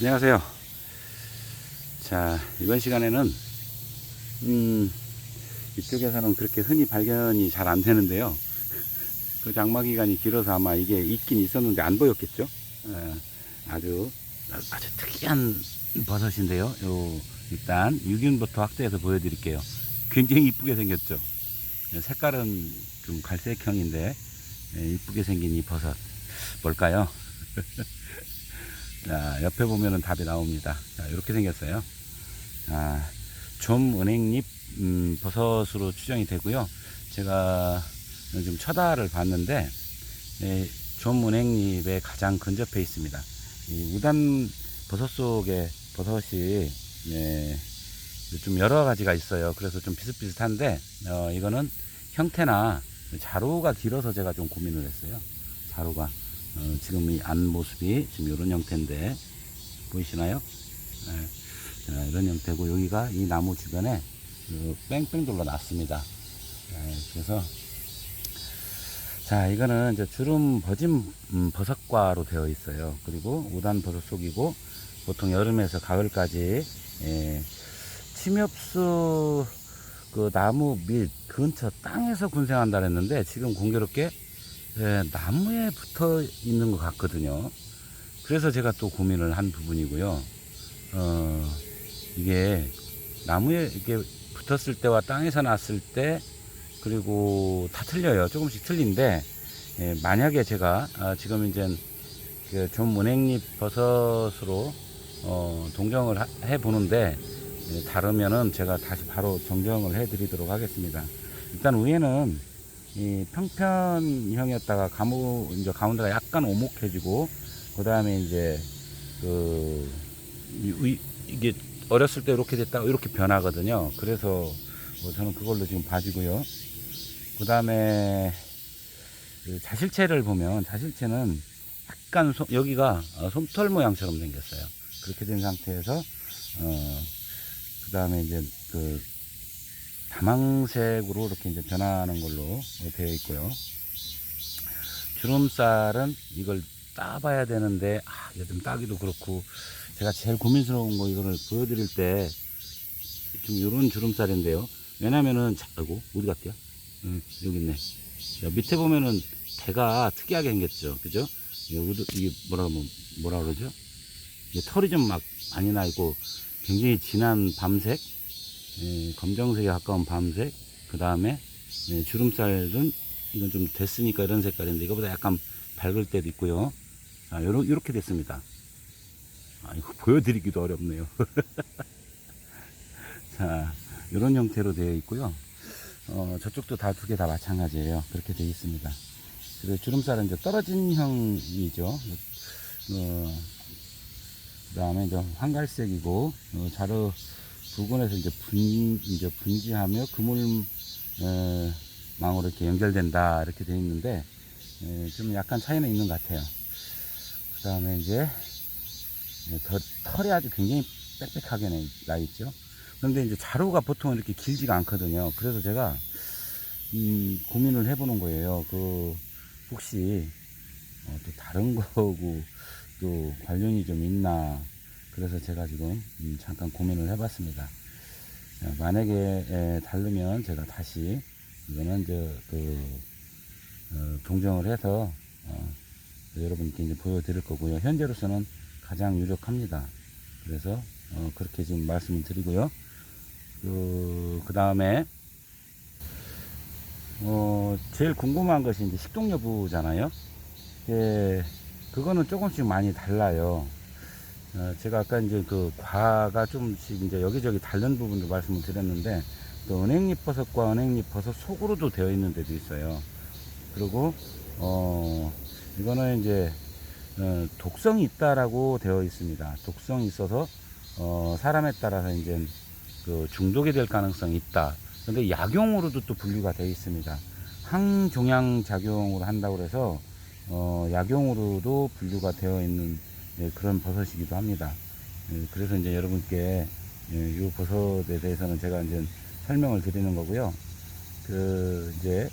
안녕하세요. 자, 이번 시간에는, 음, 이쪽에서는 그렇게 흔히 발견이 잘 안 되는데요. 그 장마 기간이 길어서 아마 이게 있긴 있었는데 안 보였겠죠? 어, 아주, 아주 특이한 버섯인데요. 요, 일단 유균부터 확대해서 보여드릴게요. 굉장히 이쁘게 생겼죠? 네, 색깔은 좀 갈색형인데, 예, 이쁘게 생긴 이 버섯. 뭘까요? 자, 옆에 보면은 답이 나옵니다. 자, 이렇게 생겼어요. 아, 좀 은행잎 음, 버섯으로 추정이 되고요. 제가 좀 쳐다를 봤는데 예, 좀 은행잎에 가장 근접해 있습니다. 이 우단 버섯 속에 버섯이 예, 좀 여러 가지가 있어요. 그래서 좀 비슷비슷한데 어, 이거는 형태나 자루가 길어서 제가 좀 고민을 했어요. 자루가 어, 지금 이 안 모습이 지금 이런 형태인데 보이시나요? 네. 자, 이런 형태고 여기가 이 나무 주변에 그 뺑뺑 돌러 났습니다. 네, 그래서 자 이거는 이제 주름 버진 음, 버섯과로 되어 있어요. 그리고 우단 버섯 속이고 보통 여름에서 가을까지 예, 침엽수 그 나무 밀 근처 땅에서 군생한다 그랬는데 지금 공교롭게 예, 나무에 붙어 있는 것 같거든요. 그래서 제가 또 고민을 한 부분이고요. 어, 이게 나무에 이렇게 붙었을 때와 땅에서 났을 때 그리고 다 틀려요. 조금씩 틀린데 예, 만약에 제가 아, 지금 이제 그좀 은행잎 버섯으로 어, 동정을 하- 해 보는데 예, 다르면은 제가 다시 바로 정정을 해 드리도록 하겠습니다. 일단 위에는 이 평편형이었다가 가무 이제 가운데가 약간 오목해지고 그 다음에 이제 그 이- 이- 이게 어렸을 때 이렇게 됐다가 이렇게 변하거든요. 그래서 뭐 저는 그걸로 지금 봐주고요. 그 다음에 그 자실체를 보면 자실체는 약간 솜- 여기가 어, 솜털 모양처럼 생겼어요. 그렇게 된 상태에서 어, 그 다음에 이제 그 다망색으로 이렇게 이제 변하는 걸로 되어 있고요. 주름살은 이걸 따봐야 되는데, 아, 좀 따기도 그렇고, 제가 제일 고민스러운 거 이거를 보여드릴 때, 좀 이런 주름살인데요. 왜냐면은, 자, 아이고, 어디 갔대요? 음, 여기 있네. 자, 밑에 보면은 대가 특이하게 생겼죠. 그죠? 여기도, 이게 뭐라, 뭐, 뭐라 그러죠? 이게 털이 좀 막 많이 나 있고, 굉장히 진한 밤색, 예, 검정색에 가까운 밤색, 그 다음에 예, 주름살은 이건 좀 됐으니까 이런 색깔인데 이거보다 약간 밝을 때도 있고요. 자, 요러, 요렇게 됐습니다. 아, 이거 보여드리기도 어렵네요. 자, 이런 형태로 되어 있고요. 어, 저쪽도 다 두 개 다 마찬가지예요. 그렇게 되어 있습니다. 그리고 주름살은 이제 떨어진 형이죠. 어, 그 다음에 황갈색이고, 어, 자르 부근에서 이제 분, 이제 분지하며 그물, 에, 망으로 이렇게 연결된다. 이렇게 되어 있는데, 에, 좀 약간 차이는 있는 것 같아요. 그 다음에 이제, 예, 더, 털이 아주 굉장히 빽빽하게 나- 나 있죠. 그런데 이제 자루가 보통 이렇게 길지가 않거든요. 그래서 제가, 음, 고민을 해보는 거예요. 그, 혹시, 어, 또 다른 거고, 또 관련이 좀 있나. 그래서 제가 지금, 음, 잠깐 고민을 해봤습니다. 자, 만약에, 에, 다르면 제가 다시, 이거는 이제, 그, 어, 동정을 해서, 어, 여러분께 이제 보여드릴 거고요. 현재로서는 가장 유력합니다. 그래서, 어, 그렇게 지금 말씀을 드리고요. 그, 그 다음에, 어, 제일 궁금한 것이 이제 식동 여부잖아요. 예, 그거는 조금씩 많이 달라요. 어, 제가 아까 이제 그 과가 조금씩 이제 여기저기 다른 부분도 말씀을 드렸는데, 또 은행잎 버섯과 은행잎 버섯 속으로도 되어 있는 데도 있어요. 그리고, 어, 이거는 이제, 어, 독성이 있다라고 되어 있습니다. 독성이 있어서, 어, 사람에 따라서 이제 그 중독이 될 가능성이 있다. 근데 약용으로도 또 분류가 되어 있습니다. 항종양 작용을 한다고 해서 어, 약용으로도 분류가 되어 있는 예, 그런 버섯이기도 합니다. 예, 그래서 이제 여러분께 예, 이 버섯에 대해서는 제가 이제 설명을 드리는 거고요. 그 이제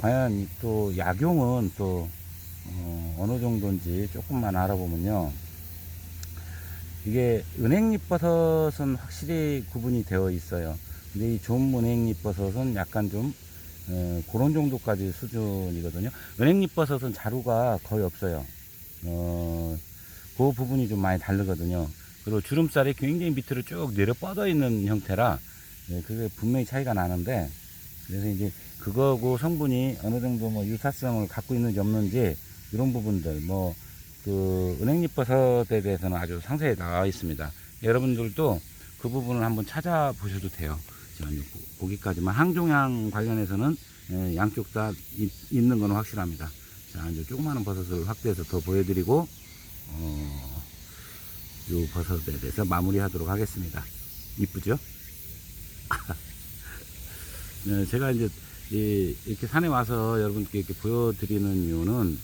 과연 또 약용은 또 어, 어느 정도인지 조금만 알아보면요. 이게 은행잎 버섯은 확실히 구분이 되어 있어요. 근데 이 좀 은행잎 버섯은 약간 좀 어, 그런 정도까지 수준이거든요. 은행잎 버섯은 자루가 거의 없어요. 어, 그 부분이 좀 많이 다르거든요. 그리고 주름살이 굉장히 밑으로 쭉 내려 뻗어 있는 형태라 예, 그게 분명히 차이가 나는데 그래서 이제 그거고 성분이 어느 정도 뭐 유사성을 갖고 있는지 없는지 이런 부분들 뭐 그 은행잎 버섯에 대해서는 아주 상세히 나와 있습니다. 여러분들도 그 부분을 한번 찾아보셔도 돼요. 보기까지만 항종양 관련해서는 예, 양쪽 다 있, 있는 건 확실합니다. 자 이제 조그마한 버섯을 확대해서 더 보여드리고 어, 요 버섯에 대해서 마무리하도록 하겠습니다. 이쁘죠? 네, 제가 이제 이, 이렇게 산에 와서 여러분께 이렇게 보여드리는 이유는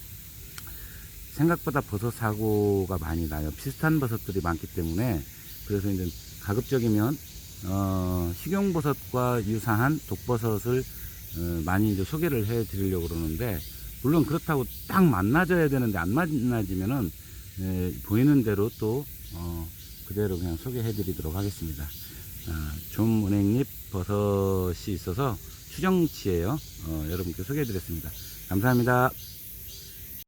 생각보다 버섯 사고가 많이 나요. 비슷한 버섯들이 많기 때문에 그래서 이제 가급적이면 어, 식용버섯과 유사한 독버섯을 어, 많이 이제 소개를 해 드리려고 그러는데 물론 그렇다고 딱 만나져야 되는데 안 만나지면은 에, 보이는 대로 또 어, 그대로 그냥 소개해 드리도록 하겠습니다. 아, 좀 은행잎 버섯이 있어서 추정치예요. 어, 여러분께 소개해 드렸습니다. 감사합니다.